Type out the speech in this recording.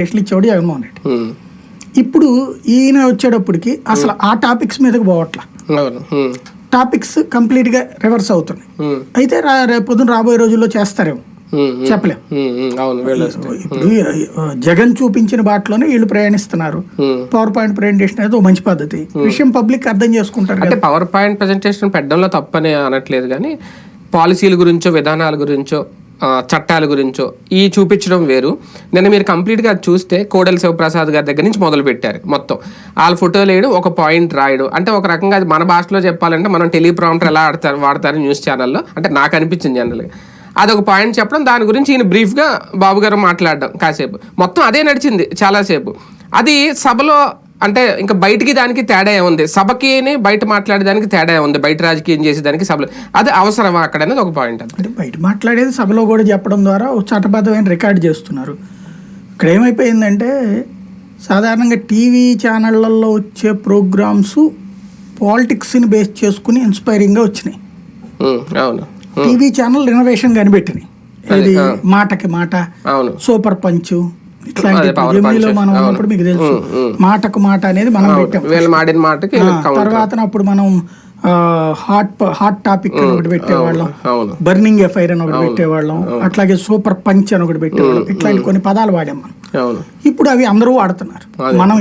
ప్రశ్నలు ఇచ్చేవాడు జగన్మోహన్ రెడ్డి. ఇప్పుడు ఈయన వచ్చేటప్పటికి అసలు ఆ టాపిక్స్ మీదకి పోవట్ల. టాపిక్స్ కంప్లీట్గా రివర్స్ అవుతున్నాయి. అయితే పొద్దున రాబోయే రోజుల్లో చేస్తారేమో ఉమ్. ఉమ్. చెప్పలేం ఉమ్. ఉమ్. అవును వెళ్ళొస్తాయి ఇప్పుడు జగన్ చూపించిన బాటలోనే వీళ్ళు ప్రయాణిస్తున్నారు. పవర్ పాయింట్ ప్రజెంటేషన్ అనేది ఒక మంచి పద్ధతి విషయం పబ్లిక్ అర్థం చేసుకుంటారు అంటే పవర్ పాయింట్ ప్రజెంటేషన్ పెట్టడంలో తప్పని అనట్లేదు కానీ పాలసీల గురించో విధానాల గురించో చట్టాల గురించో ఈ చూపించడం వేరు. నిన్న మీరు కంప్లీట్గా అది చూస్తే కోడెల శివప్రసాద్ గారి దగ్గర నుంచి మొదలు పెట్టారు మొత్తం. వాళ్ళ ఫోటోలు వేయడం ఒక పాయింట్ రాయడం. అంటే ఒక రకంగా అది మన భాషలో చెప్పాలంటే మనం టెలిప్రాంప్టర్ ఎలా ఆడతారు వాడతారు న్యూస్ ఛానల్లో. అంటే నాకు అనిపించింది జనరల్గా. అదొక పాయింట్ చెప్పడం దాని గురించి ఈయన బ్రీఫ్గా బాబు గారు మాట్లాడడం కాసేపు. మొత్తం అదే నడిచింది చాలాసేపు. అది సభలో అంటే ఇంకా బయటికి దానికి తేడా ఉంది సభకి బయట మాట్లాడేదానికి తేడా ఉంది బయట రాజకీయం చేసేదానికి సభలో. అది అవసరమా అక్కడ అనేది ఒక పాయింట్ అంటే బయట మాట్లాడేది సభలో కూడా చెప్పడం ద్వారా చట్టబద్ధమైన రికార్డ్ చేస్తున్నారు. ఇక్కడ ఏమైపోయిందంటే సాధారణంగా టీవీ ఛానళ్ళల్లో వచ్చే ప్రోగ్రామ్స్ పాలిటిక్స్ని బేస్ చేసుకుని ఇన్స్పైరింగ్గా వచ్చినాయి. అవును. టీవీ ఛానల్ ఇన్నోవేషన్ కనిపెట్టినాయి. ఇది మాటకి మాట. అవును. Super punch. ఇట్లాంటి జమినీలో. మనం ఉన్నప్పుడు మీకు తెలుసు. మాటకు మాట అనేది మనం పెట్టాం వీళ్ళు మాడిన మాటకి తర్వాత అప్పుడు మనం హాట్ హాట్ టాపిక్ అని ఒకటి పెట్టేవాళ్ళం. బర్నింగ్ ఎఫ్ఐఆర్ అని ఒకటి పెట్టేవాళ్ళం. అట్లాగే సూపర్ పంచ్ అని ఒకటి పెట్టేవాళ్ళం. ఇట్లాంటి కొన్ని పదాలు వాడాం మనం. ఇప్పుడు అవి అందరూ వాడుతున్నారు. మనం